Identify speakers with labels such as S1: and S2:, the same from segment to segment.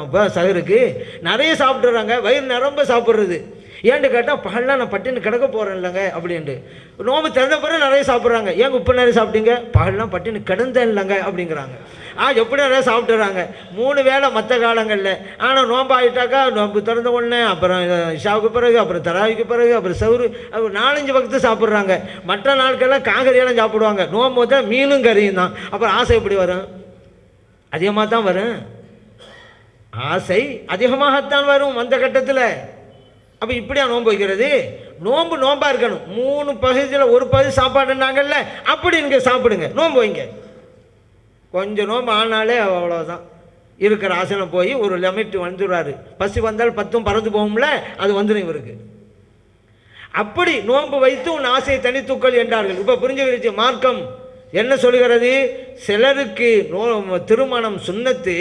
S1: சாப்பிட்றோம் இப்போ சகருக்கு. நிறைய சாப்பிட்றாங்க வயிறு நிரம்ப சாப்பிட்றது. ஏன்னு கேட்டால் பகல்லாம் நான் பட்டினி கிடக்க போகிறேன் இல்லைங்க அப்படின்ட்டு. நோம்பு திறந்த பிறகு நிறைய சாப்பிட்றாங்க. ஏங்க உப்பு நிறைய சாப்பிட்டீங்க? பகல்லாம் பட்டினி கிடந்தேன் இல்லைங்க அப்படிங்கிறாங்க. ஆ எப்படி நிறையா சாப்பிட்டுறாங்க? மூணு வேளை மற்ற காலங்களில். ஆனால் நோம்பு ஆகிட்டாக்கா நோம்பு திறந்த உடனே அப்புறம் ஷாவுக்கு பிறகு அப்புறம் தராவிக்கு பிறகு அப்புறம் சவுறு அப்புறம் நாலஞ்சு பக்கத்து சாப்பிட்றாங்க. மற்ற நாட்கள்லாம் காங்கறியெல்லாம் சாப்பிடுவாங்க. நோம்பு தான் மீனும் கறியும் தான். அப்புறம் ஆசை எப்படி வரும்? அதிகமாக தான் வரும். ஆசை அதிகமாகத்தான் வரும் அந்த கட்டத்தில். அப்போ இப்படியா நோன்பு வைக்கிறது? நோன்பு நோன்பாக இருக்கணும். மூணு பகுதியில் ஒரு பகுதி சாப்பாடுனாங்கல்ல அப்படி இங்கே சாப்பிடுங்க. நோன்பு வைங்க. கொஞ்சம் நோன்பு ஆனாலே அவ்வளோதான் இருக்கிற ஆசனம் போய் ஒரு லிமிட் வந்துடுறாரு. பசி வந்தால் பத்தும் பறந்து போகும்ல அது வந்துடும் இவருக்கு. அப்படி நோன்பு வைத்து உன் ஆசையை தனித்துக்கள் என்றார்கள். இப்போ புரிஞ்சுக்கிடுச்சு மார்க்கம். என்ன சொல்கிறது சிலருக்கு நோ திருமணம் சுன்னத்து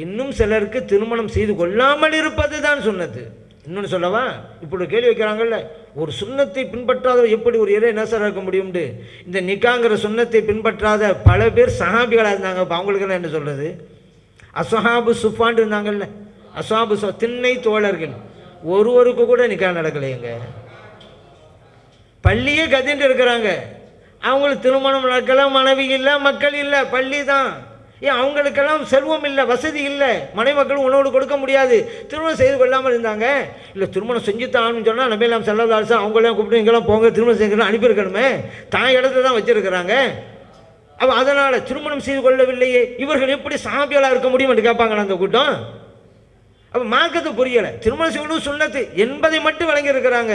S1: இன்னும் சிலருக்கு திருமணம் செய்து கொள்ளாமல் இருப்பது தான் சுன்னத்து இன்னொன்று சொல்லவா? இப்படி கேள்வி வைக்கிறாங்கல்ல ஒரு சுண்ணத்தை பின்பற்றாத எப்படி ஒரு இறை நேசராக இருக்க முடியும்ட்டு இந்த நிக்காங்கிற சுண்ணத்தை பின்பற்றாத பல பேர் சஹாபிகளாக இருந்தாங்க. இப்போ அவங்களுக்கெல்லாம் என்ன சொல்கிறது அசஹாபு சுஃபான்னு இருந்தாங்கல்ல அசாபு சு திண்ணை தோழர்கள். ஒருவருக்கு கூட நிக்கா நடக்கலையேங்க. பள்ளியே கதின்ட்டு இருக்கிறாங்க. அவங்களுக்கு திருமணம் நடக்கலாம் மனைவி இல்லை மக்கள் இல்லை பள்ளி தான். ஏன் அவங்களுக்கெல்லாம் செல்வம் இல்லை வசதி இல்லை? மனைமக்கள் உணவு கொடுக்க முடியாது. திருமணம் செய்து கொள்ளாமல் இருந்தாங்க. இல்லை திருமணம் செஞ்சு தான்னு சொன்னால் நம்ம எல்லாம் செல்லதாசா அவங்களாம் கூப்பிட்டு இங்கெல்லாம் போங்க திருமணம் செய்யணும் அனுப்பியிருக்கணுமே. தான் இடத்துல தான் வச்சுருக்கிறாங்க. அப்போ அதனால் திருமணம் செய்து கொள்ளவில்லையே. இவர்கள் எப்படி சாபியலாக இருக்க முடியும் என்று கேட்பாங்களா அந்த கூட்டம்? அப்போ மார்க்கத்தை புரியலை. திருமணம் செய்யணும் சுண்ணத்து என்பதை மட்டும் வழங்கியிருக்கிறாங்க.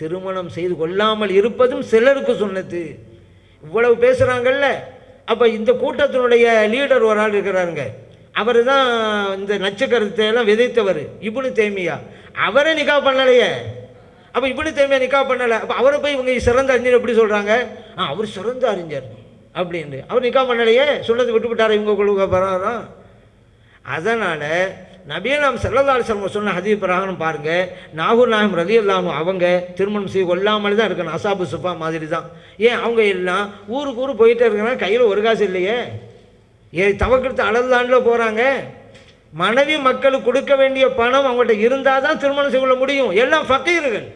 S1: திருமணம் செய்து கொள்ளாமல் இருப்பதும் சிலருக்கு சுண்ணத்து. இவ்வளவு பேசுகிறாங்கல்ல அப்போ இந்த கூட்டத்தினுடைய லீடர் ஒரு ஆள் இருக்கிறாருங்க. அவர் தான் இந்த நச்சுக்கருத்தையெல்லாம் விதைத்தவர் இப்னு தேமியா. அவரே நிக்கா பண்ணலையே. அப்போ இப்னு தேமியா நிக்கா பண்ணலை. அப்போ அவரை போய் இவங்க சிறந்த அறிஞர் எப்படி சொல்கிறாங்க ஆ அவர் சிறந்த அறிஞர் அப்படின்னு அவர் நிக்கா பண்ணலையே? சொன்னது விட்டு விட்டாரா இவங்க குழுக்க பரவாயில்ல அதனால் நபீனாம் செல்லதால் செல்வம் சொன்ன ஹதீப் பிரகாரம் பாருங்கள் நாகூர் நாயம் ரதி இல்லாமல் அவங்க திருமணம் செய்து கொள்ளாமல் தான் இருக்கணும். அசாபு சுஃபா மாதிரி தான். ஏன் அவங்க எல்லாம் ஊருக்கு ஊர் போயிட்டே இருக்கிறாங்க கையில் ஒரு காசு இல்லையே? ஏ தவக்கெடுத்து அளந்தாண்டில் போகிறாங்க மனைவி மக்களுக்கு கொடுக்க வேண்டிய பணம் அவங்கள்ட்ட இருந்தால் தான் திருமணம் செய்து கொள்ள முடியும். எல்லாம் ஃபக்கீர்கள்.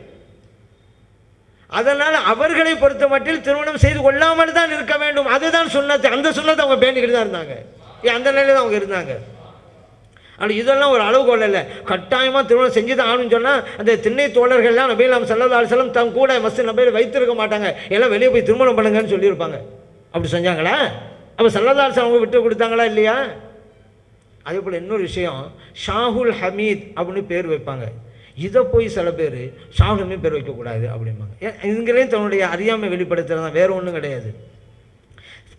S1: அதனால் அவர்களை பொறுத்த மட்டில் திருமணம் செய்து கொள்ளாமல் தான் இருக்க வேண்டும். அதுதான் சுண்ணத்து. அந்த சுண்ணத்தை அவங்க பேண்டிக்கிட்டு தான் இருந்தாங்க. ஏன் அந்த நிலையில் தான் அவங்க இருந்தாங்க. ஆனால் இதெல்லாம் ஒரு அளவுகோல் இல்லை. கட்டாயமாக திருமணம் செஞ்சு தான் ஆகணும்னு சொன்னால் அந்த திண்ணை தோழர்கள்லாம் நபீல் நம்ம சல்லா செல்லம் தம் கூட மஸ்து நபையில் வைத்திருக்க மாட்டாங்க. எல்லாம் வெளியே போய் திருமணம் பண்ணுங்கன்னு சொல்லியிருப்பாங்க. அப்படி செஞ்சாங்களா? அப்போ சல்லா அவங்க விட்டு கொடுத்தாங்களா இல்லையா? அதே போல் இன்னொரு விஷயம் ஷாஹுல் ஹமீத் அப்படின்னு பேர் வைப்பாங்க. இதை போய் சில பேர் ஷாஹுல் ஹமீத் பேர் வைக்கக்கூடாது அப்படிம்பாங்க. ஏன் தன்னுடைய அறியாமை வெளிப்படுத்துறது தான் வேறு ஒன்றும் கிடையாது.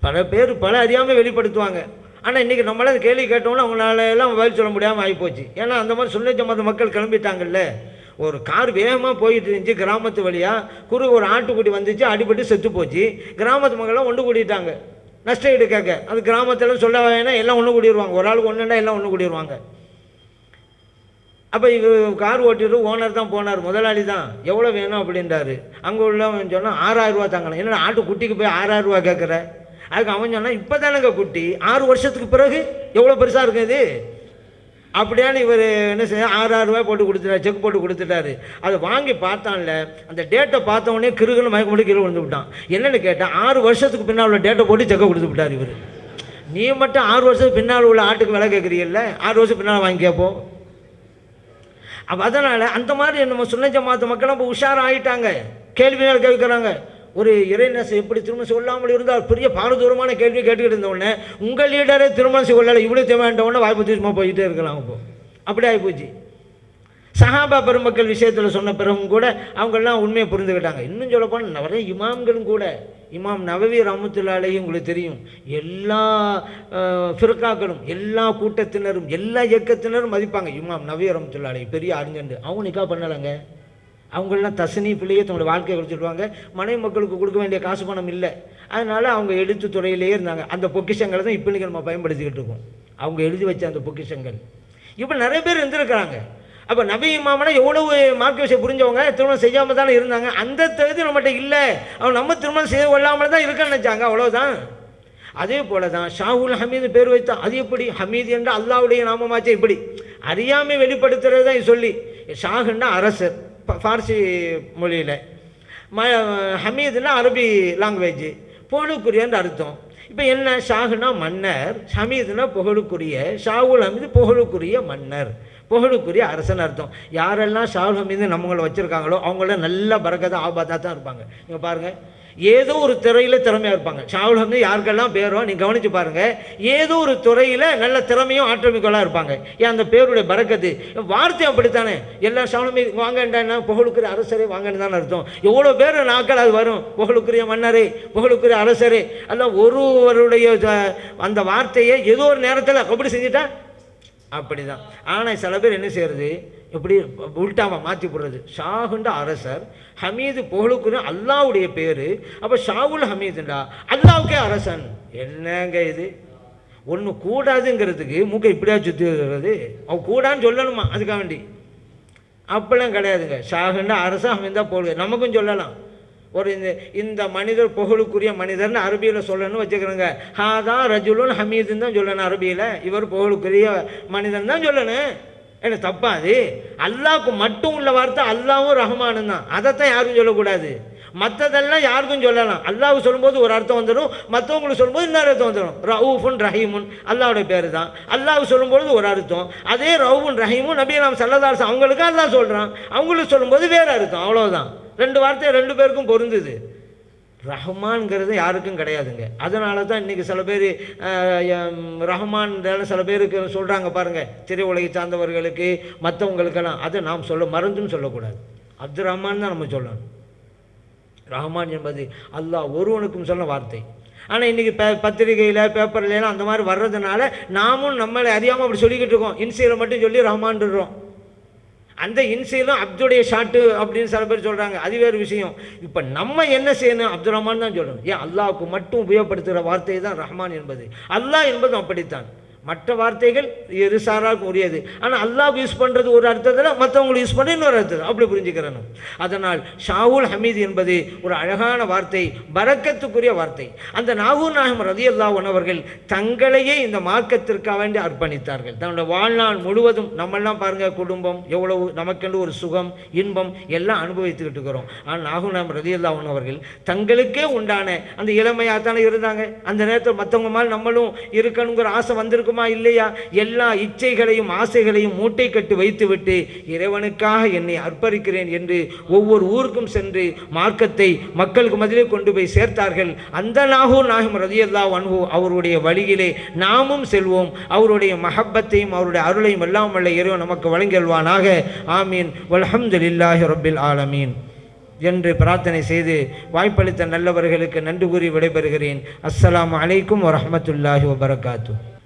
S1: பல பேர் பல அறியாமல் வெளிப்படுத்துவாங்க. ஆனால் இன்றைக்கி நம்மளால கேள்வி கேட்டோம்னா அவங்களால எல்லாம் பதில் சொல்ல முடியாமல் ஆகிப்போச்சு ஏன்னா அந்த மாதிரி சுண்ண ஜமாத்த மக்கள் கிளம்பிட்டாங்கல்ல. ஒரு கார் வேகமாக போயிட்டு இருந்துச்சு கிராமத்து வழியாக குறு ஒரு ஆட்டுக்குட்டி வந்துச்சு அடிபட்டு செத்து போச்சு. கிராமத்து மக்கள்லாம் ஒன்று கூட்டிட்டாங்க நஷ்ட ஈடு கேட்க. அது கிராமத்தில் சொல்ல வேணா எல்லாம் ஒன்று கூடிடுவாங்க ஒரு ஆளுக்கு ஒன்றுண்டா எல்லாம் ஒன்று கூடிடுவாங்க அப்போ இது கார் ஓட்டிட்டு ஓனர் தான் போனார் முதலாளி தான். எவ்வளோ வேணும் அப்படின்றாரு. அங்கே உள்ளவன் சொன்னால் ஆறாயிரம் ரூபா தாங்கணும். என்னடா ஆட்டு குட்டிக்கு போய் ஆறாயிரம் ரூபா கேட்குற? அதுக்கு அவன் சொன்னான் இப்போ தானேங்க குட்டி? ஆறு வருஷத்துக்கு பிறகு எவ்வளோ பெருசாக இருக்கும் இது? அப்படியான்னு இவர் என்ன செய்ய ஆறாயிரம் ரூபாய் போட்டு கொடுத்துட்டாரு செக் போட்டு கொடுத்துட்டாரு. அதை வாங்கி பார்த்தான்ல அந்த டேட்டை பார்த்த உடனே கிருகுன்னு மயக்க முடியும் கீழே விழுந்து விட்டான். என்னென்னு கேட்டால் ஆறு வருஷத்துக்கு பின்னால் உள்ள டேட்டை போட்டு செக்கை கொடுத்து விட்டார் இவர். நீ மட்டும் ஆறு வருஷத்துக்கு பின்னால் உள்ள ஆட்டுக்கு விலை கேட்குறீல்ல ஆறு வருஷம் பின்னால் வாங்கி கேட்போம் அப்போ அதனால் அந்த மாதிரி நம்ம சுன்ன மாத்த மக்களும் இப்போ உஷாராக ஆகிட்டாங்க கேள்விகள் கேட்குறாங்க. ஒரு இறைநேசை எப்படி திருமணம் சொல்லாமல் இருந்தால் பெரிய பாரதூரமான கேள்வி கேட்டுக்கிட்டு இருந்த உடனே உங்கள் லீடரை திருமணம் கொள்ளலை இவ்வளோ தேவையான உடனே வாய்ப்பு தீசமாக போயிட்டே இருக்கலாம் இப்போ அப்படி ஆகிப்போச்சு சஹாபா பெருமக்கள் விஷயத்தில் சொன்ன பிறகும் கூட அவங்கெல்லாம் உண்மையை புரிந்துக்கிட்டாங்க இன்னும் சொல்ல போனால் நிறைய இமாம்களும் கூட இமாம் நவவி ரமத்துலாலேயும் உங்களுக்கு தெரியும். எல்லா ஃபிர்காக்களும் எல்லா கூட்டத்தினரும் எல்லா இயக்கத்தினரும் மதிப்பாங்க இமாம் நவவி ரமத்துல்லாலே பெரிய அறிஞர் அவங்க நிக்கா பண்ணலைங்க. அவங்களெலாம் தசனீப்பிலேயே தன்னோட வாழ்க்கையை கொடுத்துடுவாங்க மனைவி மக்களுக்கு கொடுக்க வேண்டிய காசு பணம் இல்லை. அதனால் அவங்க எழுத்து துறையிலேயே இருந்தாங்க. அந்த பொக்கிஷங்களை தான் இப்போ நம்ம பயன்படுத்திக்கிட்டு இருக்கோம். அவங்க எழுதி வச்ச அந்த பொக்கிஷங்கள். இப்போ நிறைய பேர் இருந்திருக்கிறாங்க. அப்போ நபி இமாமனா எவ்வளவு மார்க்க விஷயம் புரிஞ்சவங்க திருமணம் செய்யாமல் தானே இருந்தாங்க. அந்த தகுதி நம்மகிட்ட இல்லை. அவன் நம்ம திருமணம் செய்து கொள்ளாமல் தான் இருக்கன்னு நினச்சாங்க. அவ்வளோதான் அதே போல தான் ஷாஹுல் ஹமீது பேர் வைத்தா அது எப்படி? ஹமீது என்ற அல்லாவுடைய நாமமாச்சே இப்படி. அறியாமை வெளிப்படுத்துறது தான் சொல்லி. ஷாஹுன்னா அரசர். ஃபார்சி மொழியில். ம ஹமீதுன்னா அரபி லாங்குவேஜ் புகழுக்குரியன்ற அர்த்தம். இப்போ என்ன? ஷாகுனா மன்னர் ஹமீதுனா புகழுக்குரிய ஷாகுல் ஹமீது புகழுக்குரிய மன்னர். புகழுக்குரிய அரசன் அர்த்தம். யாரெல்லாம் ஷாவுல் மீது நம்மளை வச்சுருக்காங்களோ அவங்கள நல்ல பறக்கதான் ஆபாத்தாக தான் இருப்பாங்க. நீங்கள் பாருங்கள் ஏதோ ஒரு துறையில் திறமையாக இருப்பாங்க. ஷாவுல் யாருக்கெல்லாம் பேரோ நீ கவனித்து பாருங்கள் ஏதோ ஒரு துறையில் நல்ல திறமையும் ஆற்றமிக்கலாக இருப்பாங்க. ஏன் அந்த பேருடைய பறக்கத்து? வார்த்தை அப்படித்தானே? எல்லா ஷாவுல் ஹமீது வாங்கண்டா புகழுக்குரிய அரசரே வாங்கன்னு தானே அர்த்தம். எவ்வளோ பேர் நாட்கள் அது வரும். புகழுக்குரிய மன்னரே புகழுக்குரிய அரசரே. அல்ல ஒருவருடைய அந்த வார்த்தையை ஏதோ ஒரு நேரத்தில் அப்படி செஞ்சுட்டா அப்படி தான் ஆனால் சில பேர் என்ன செய்யறது? இப்படி உல்டாவை மாற்றி போடுறது. ஷாகுண்ட அரசர் ஹமீது புகழுக்குன்னு அல்லாவுடைய பேர். அப்போ ஷாவுல் ஹமீதுண்டா? அல்லாவுக்கே அரசன். என்னங்க இது? ஒன்று கூடாதுங்கிறதுக்கு மூக்கை இப்படியா சுற்றுறது அவ கூடான்னு சொல்லணுமா? அதுக்காக வேண்டி. அப்படிலாம் கிடையாதுங்க. ஷாகுண்டா அரசன் ஹமீந்தா போடுது நமக்கும் சொல்லலாம். ஒரு இந்த இந்த மனிதர் புகழுக்குரிய மனிதர்னு அரபியில் சொல்லணும்னு வச்சுக்கிறோங்க. ஹாதா ரஜுலுன் ஹமீதுன்னு தான் சொல்லணும் அரபியில். இவர் புகழுக்குரிய மனிதன் தான் சொல்லணும். என்ன தப்பா அது? அல்லாவுக்கு மட்டும் உள்ள வார்த்தை அல்லாவும் ரஹ்மானும் தான். அதைத்தான் யாரும் சொல்லக்கூடாது. மற்றதெல்லாம் யாருக்கும் சொல்லலாம். அல்லாஹ் சொல்லும்போது ஒரு அர்த்தம் வந்துடும் மற்றவங்களுக்கு சொல்லும்போது இன்னொரு அர்த்தம் வந்துடும் ரவுஃபுன் ரஹீமுன். அல்லாவோட பேர் தான். அல்லாஹ் சொல்லும்போது ஒரு அர்த்தம். அதே ரவுஃபுன் ரஹீமும் நபி நாம் சல்லதாஸ் அவங்களுக்கு அல்லாஹ் சொல்கிறான் அவங்களுக்கு சொல்லும்போது வேறு அர்த்தம். அவ்வளோதான் ரெண்டு வார்த்தை ரெண்டு பேருக்கும் பொருந்துது. ரஹ்மான்ங்கிறது யாருக்கும் கிடையாதுங்க. அதனால தான் இன்றைக்கி சில பேர் ரஹ்மான் சில பேருக்கு சொல்கிறாங்க பாருங்கள் திரையுலகை சார்ந்தவர்களுக்கு மற்றவங்களுக்கெல்லாம் அதை நாம் சொல்ல மறந்துன்னு சொல்லக்கூடாது. அப்துல் ரஹ்மான் தான் நம்ம சொல்லணும். ரஹ்மான் என்பது அல்லாஹ் ஒருவனுக்கும் சொன்ன வார்த்தை. ஆனால் இன்றைக்கி பே பத்திரிகையில் பேப்பர்லாம் அந்த மாதிரி வர்றதுனால நாமும் நம்மளை அறியாமல் அப்படி சொல்லிக்கிட்டு இருக்கோம். இன்சியில் மட்டும் சொல்லி ரஹ்மான்ன்றோம் அந்த இன்சிலும் அப்துடைய ஷாட்டு அப்படின்னு சில பேர் சொல்கிறாங்க அது வேறு விஷயம். இப்போ நம்ம என்ன செய்யணும்? அப்துல் ரஹ்மான் தான் சொல்லணும். ஏன்? அல்லாவுக்கு மட்டும் உபயோகப்படுத்துகிற வார்த்தை தான் ரஹ்மான் என்பது. அல்லாஹ் என்பதும் அப்படித்தான். மற்ற வார்த்தைகள் இரு சாராக முடியாது ஆனால் அல்லாஹ் யூஸ் பண்ணுறது ஒரு அர்த்தத்தில் மற்றவங்களை யூஸ் பண்ண இன்னொரு அர்த்தம் அப்படி புரிஞ்சுக்கிறணும். அதனால் ஷாவுல் ஹமீத் என்பது ஒரு அழகான வார்த்தை பரக்கத்துக்குரிய வார்த்தை. அந்த நாகூர் நாகம் ரதி அல்லா உணவர்கள் தங்களையே இந்த மார்க்கத்திற்காக வேண்டி அர்ப்பணித்தார்கள். தன்னுடைய வாழ்நாள் முழுவதும் நம்மெல்லாம் பாருங்கள் குடும்பம் எவ்வளவு நமக்கென்று ஒரு சுகம் இன்பம் எல்லாம் அனுபவித்துக்கிட்டு இருக்கிறோம். ஆனால் நாகூர் நாகம் ரதி அல்லா உணவர்கள் தங்களுக்கே உண்டான அந்த இளமையாக தானே இருந்தாங்க. அந்த நேரத்தில் மற்றவங்க மாதிரி நம்மளும் இருக்கணுங்கிற ஆசை வந்திருக்கும்? இல்லையா? எல்லா இச்சைகளையும் ஆசைகளையும் மூட்டை கட்டி வைத்துவிட்டு இறைவனுக்காக என்னை அர்ப்பணிக்கிறேன் என்று ஒவ்வொரு ஊருக்கும் சென்று மார்க்கத்தை மக்களுக்கு மதிலே கொண்டு போய் சேர்த்தார்கள். அந்த நாகூர் நாகம் ரதியல்லா அன்ஹு அவருடைய வழியிலே நாமும் செல்வோம். அவருடைய மஹப்பத்தையும் அவருடைய அருளையும் எல்லாம் வல்ல இறைவன் நமக்கு வழங்கல்வானாக ஆமீன். வல்ஹம்துலில்லாஹி ரபில் ஆலமீன். என்று பிரார்த்தனை செய்து வாய்ப்பளித்த நல்லவர்களுக்கு நன்றி கூறி விடைபெறுகிறேன். அஸ்ஸலாமு அலைக்கும் வரமத்துல்லாஹி வபரகாத்தூ.